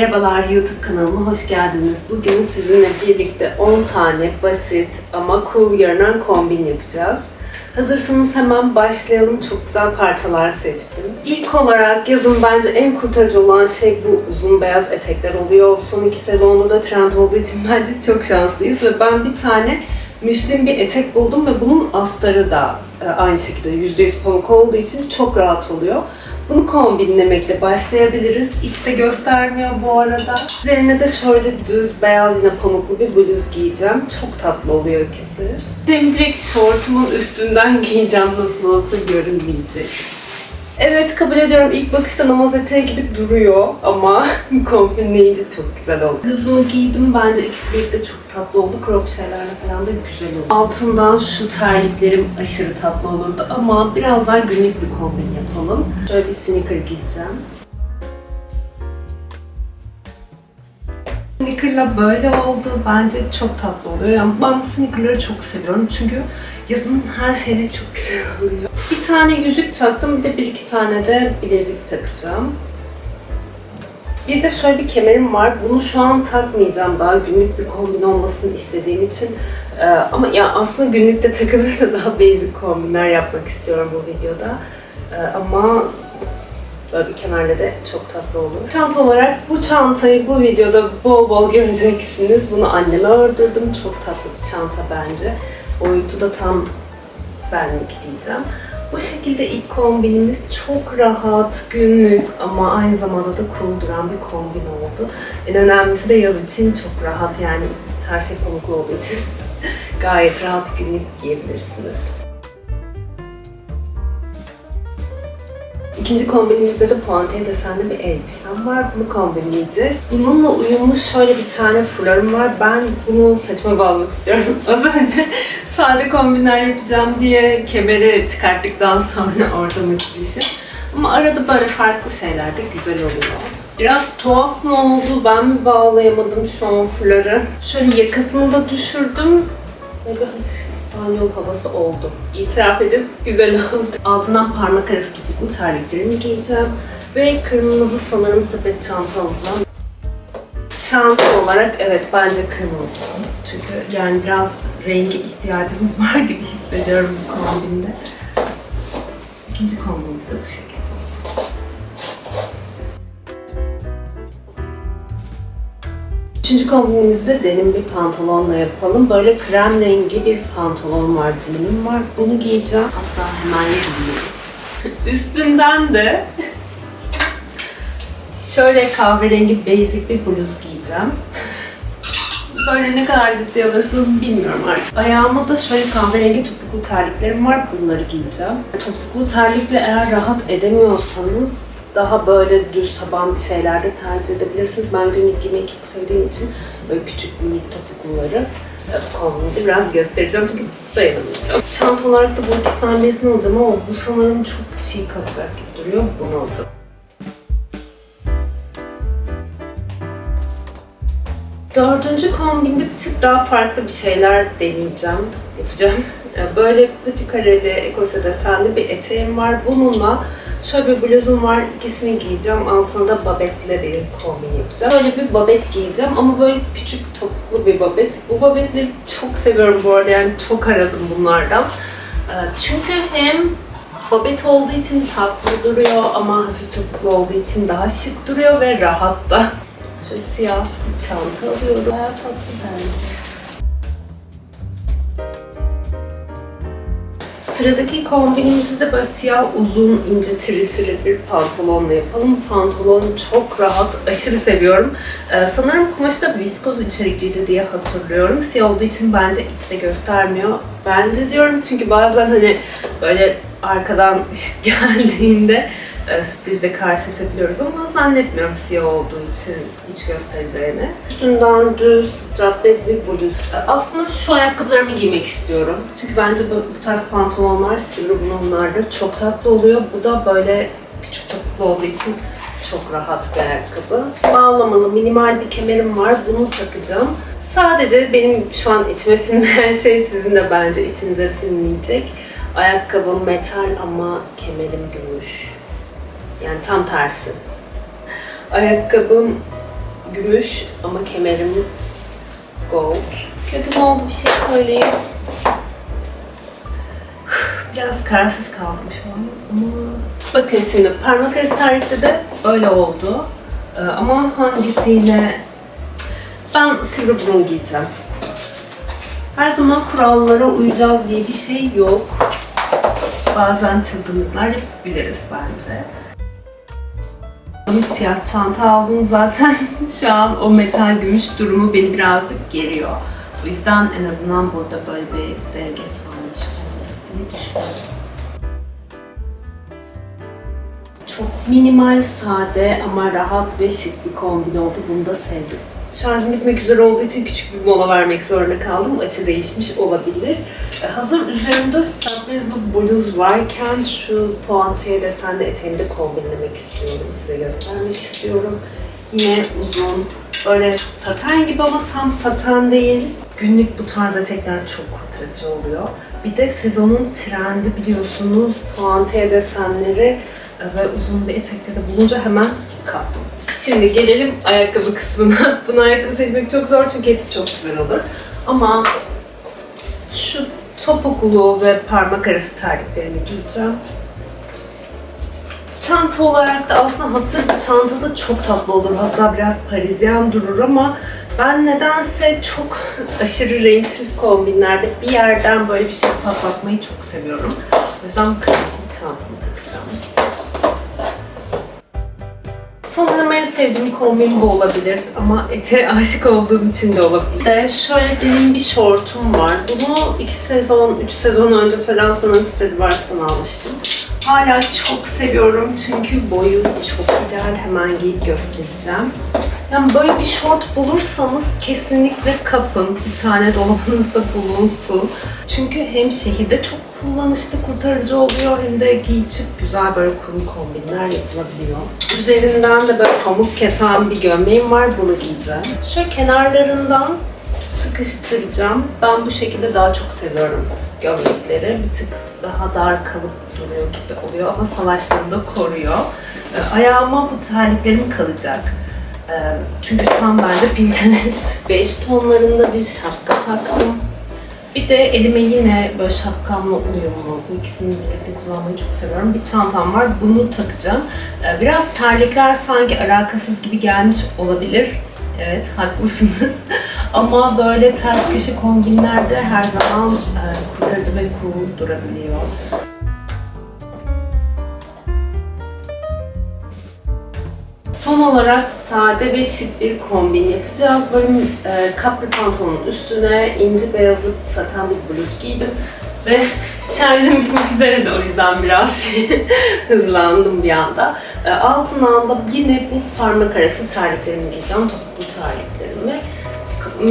Merhabalar YouTube kanalıma hoş geldiniz. Bugün sizinle birlikte 10 tane basit ama cool görünen kombin yapacağız. Hazırsanız hemen başlayalım. Çok güzel parçalar seçtim. İlk olarak yazın bence en kurtarıcı olan şey bu uzun beyaz etekler oluyor. Son iki sezonda da trend olduğu için bence çok şanslıyız ve ben bir tane müslim bir etek buldum ve bunun astarı da e, aynı şekilde %100 pamuk olduğu için çok rahat oluyor. Bunu kombinlemekle başlayabiliriz. İçte göstermiyor bu arada. Üzerine de şöyle düz beyaz yine pamuklu bir bluz giyeceğim. Çok tatlı oluyor ikisi. Şimdi direkt şortumun üstünden giyeceğim nasıl olsa görünmeyecek. Evet kabul ediyorum ilk bakışta namaz eteği gibi duruyor ama kombinleyince çok güzel oldu. Bluzumu giydim bence ikisi birlikte çok tatlı oldu. Crop şeylerle falan da güzel oldu. Altından şu terliklerim aşırı tatlı olurdu ama biraz daha günlük bir kombin yapalım. Şöyle bir sneaker giyeceğim. Sneaker'la böyle oldu. Bence çok tatlı oluyor. Yani ben bu sneaker'ları çok seviyorum çünkü yazın her şeyde çok güzel oluyor. Bir tane yüzük taktım, bir de bir iki tane de bilezik takacağım. Bir de şöyle bir kemerim var. Bunu şu an takmayacağım. Daha günlük bir kombin olmasını istediğim için. Ee, ama ya aslında günlükte takılır da daha basic kombinler yapmak istiyorum bu videoda. Ee, ama Böyle bir kemerle de çok tatlı olur. Çanta olarak bu çantayı bu videoda bol bol göreceksiniz. Bunu anneme ördürdüm. Çok tatlı bir çanta bence. Boyutu da tam benlik diyeceğim. Bu şekilde ilk kombinimiz çok rahat, günlük ama aynı zamanda da cool duran bir kombin oldu. En önemlisi de yaz için çok rahat yani her şey pamuklu olduğu için gayet rahat günlük giyebilirsiniz. İkinci kombinimizde de puantiye desenli bir elbisem var. Bunu kombinleyeceğiz. Bununla uyumlu şöyle bir tane fularım var. Ben bunu saçma bağlamak istiyorum. Az önce sade kombinler yapacağım diye kemeri çıkarttıktan sonra ortama gidişim. Ama arada böyle farklı şeyler de güzel oluyor. Biraz tuhaf mı oldu? Ben mi bağlayamadım şu an fuları? Şöyle yakasını da düşürdüm. Böyle İspanyol havası oldu. İtiraf edip güzel oldu. Altından parmak arası gibi terliklerimi giyeceğim. Ve kırmızı sanırım sepet çanta alacağım. Çanta olarak evet bence kırmızı. Çünkü yani biraz rengi ihtiyacımız var gibi hissediyorum bu kombinde. İkinci kombinimiz de bu şekilde. Üçüncü kombinimizi de denim bir pantolonla yapalım. Böyle krem rengi bir pantolon var, jeanim var. Bunu giyeceğim. Hatta hemen giyeyim. Üstünden de şöyle kahverengi basic bir bluz giyeceğim. Böyle ne kadar ciddi alırsınız bilmiyorum artık. Ayağıma da şöyle kahverengi topuklu terliklerim var. Bunları giyeceğim. Topuklu terlikle eğer rahat edemiyorsanız daha böyle düz taban bir şeyler de tercih edebilirsiniz. Ben günlük giymeyi çok sevdiğim için böyle küçük minik topukluları kombinde biraz göstereceğim çünkü dayanamayacağım. Çanta olarak da bu ikisinden birisini alacağım ama bu sanırım çok çiğ kalacak gibi duruyor. Bunu alacağım. Dördüncü kombinde bir tık daha farklı bir şeyler deneyeceğim, yapacağım. Böyle patikareli, ekose desenli bir eteğim var. Bununla şöyle bir bluzum var, ikisini giyeceğim. Altına da babetli bir kombin yapacağım. Böyle bir babet giyeceğim ama böyle küçük topuklu bir babet. Bu babetleri çok seviyorum bu arada yani çok aradım bunlardan. Çünkü hem babet olduğu için tatlı duruyor ama hafif topuklu olduğu için daha şık duruyor ve rahat da. Şöyle siyah bir çanta alıyorum. Bayağı tatlı bence. Sıradaki kombinimizi de böyle siyah uzun ince tiril tiril bir pantolonla yapalım. Pantolon çok rahat, aşırı seviyorum. Ee, sanırım kumaşı da viskoz içerikliydi diye hatırlıyorum. Siyah olduğu için bence içte göstermiyor. Bence diyorum çünkü bazen hani böyle arkadan ışık geldiğinde sürprizle karşılaşabiliyoruz ama zannetmiyorum siyah olduğu için hiç göstereceğini. Üstünden düz, strapless bir bluz. E, Aslında şu ayakkabılarımı giymek istiyorum. Çünkü bence bu, bu tarz pantolonlar sivri bunlarda çok tatlı oluyor. Bu da böyle küçük topuklu olduğu için çok rahat bir ayakkabı. Bağlamalı minimal bir kemerim var. Bunu takacağım. Sadece benim şu an içime sinmeyen şey sizin de bence içinize sinmeyecek. Ayakkabım metal ama kemerim gümüş. Yani tam tersi. Ayakkabım gümüş ama kemerim gold. Kötü mü oldu bir şey söyleyeyim. Biraz kararsız kaldım şu an ama... Bakın şimdi parmak arası tarihte de öyle oldu. Ee, ama hangisiyle... Ben sivri burun giyeceğim. Her zaman kurallara uyacağız diye bir şey yok. Bazen çılgınlıklar yapabiliriz bence. Siyah çanta aldım zaten. Şu an o metal gümüş durumu beni birazcık geriyor. O yüzden en azından burada böyle bir denge sağlamış oluruz diye düşünüyorum. Çok minimal, sade ama rahat ve şık bir kombin oldu. Bunu da sevdim. Şarjım bitmek üzere olduğu için küçük bir mola vermek zorunda kaldım. Açı değişmiş olabilir. Ee, Hazır üzerimde strapless bir bluz varken şu puantiye desenli eteğimi de kombinlemek istiyorum. Size göstermek istiyorum. Yine uzun, böyle saten gibi ama tam saten değil. Günlük bu tarz etekler çok kurtarıcı oluyor. Bir de sezonun trendi biliyorsunuz puantiye desenleri e, ve uzun bir etekte de bulunca hemen kaptım. Şimdi gelelim ayakkabı kısmına. Bunu ayakkabı seçmek çok zor çünkü hepsi çok güzel olur. Ama şu topuklu ve parmak arası terliklerini giyeceğim. Çanta olarak da aslında hasır çanta da çok tatlı olur. Hatta biraz parizyen durur ama ben nedense çok aşırı renksiz kombinlerde bir yerden böyle bir şey patlatmayı çok seviyorum. O yüzden kırmızı çantamı Sanırım en sevdiğim kombin bu olabilir ama ete aşık olduğum için de olabilir. De şöyle benim bir şortum var. Bunu iki sezon, üç sezon önce falan sanırım Stradivarius'tan almıştım. Hala çok seviyorum çünkü boyu çok ideal. Hemen giyip göstereceğim. Yani böyle bir şort bulursanız kesinlikle kapın. Bir tane dolabınızda bulunsun. Çünkü hem şehirde çok kullanışlı, kurtarıcı oluyor hem de giy çık güzel böyle kuru kombinler yapılabiliyor. Üzerinden de böyle pamuk keten bir gömleğim var. Bunu giyeceğim. Şöyle kenarlarından sıkıştıracağım. Ben bu şekilde daha çok seviyorum gömlekleri. Bir tık daha dar kalıp duruyor gibi oluyor ama salaşlarını da koruyor. Ee, Ayağıma bu terliklerim kalacak. Ee, Çünkü tam bence Pinterest. 5 tonlarında bir şapka taktım. Bir de elime yine böyle şapkamla uyumlu, bu ikisini birlikte kullanmayı çok seviyorum. Bir çantam var, bunu takacağım. Ee, Biraz terlikler sanki alakasız gibi gelmiş olabilir. Evet, haklısınız. Ama böyle ters köşe kombinlerde her zaman e, kurtarıcı ve cool durabiliyor. Son olarak sade ve şık bir kombin yapacağız. Böyle e, kapri pantolonun üstüne ince beyazı saten bir bluz giydim. Ve şarjım bitmek üzere de o yüzden biraz şey, hızlandım bir anda. E, altından da yine bu parmak arası terliklerimi giyeceğim, topuklu terliklerimi.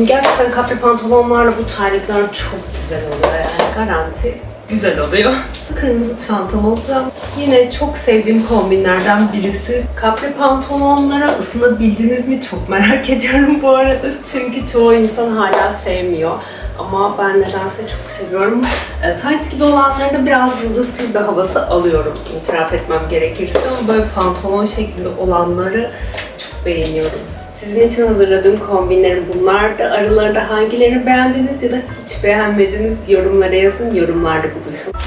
Gerçekten kapri pantolonlarla bu terlikler çok güzel oluyor yani garanti güzel oluyor. Kırmızı çantam olacağım. Yine çok sevdiğim kombinlerden birisi. Kapri pantolonlara ısınabildiniz mi çok merak ediyorum bu arada. Çünkü çoğu insan hala sevmiyor. Ama ben nedense çok seviyorum. E, tight gibi olanlarda biraz yıldız tilbe havası alıyorum. İtiraf etmem gerekirse ama böyle pantolon şeklinde olanları çok beğeniyorum. Sizin için hazırladığım kombinlerim bunlar da. Aralarında hangilerini beğendiniz ya da hiç beğenmediniz yorumlara yazın. Yorumlarda buluşalım.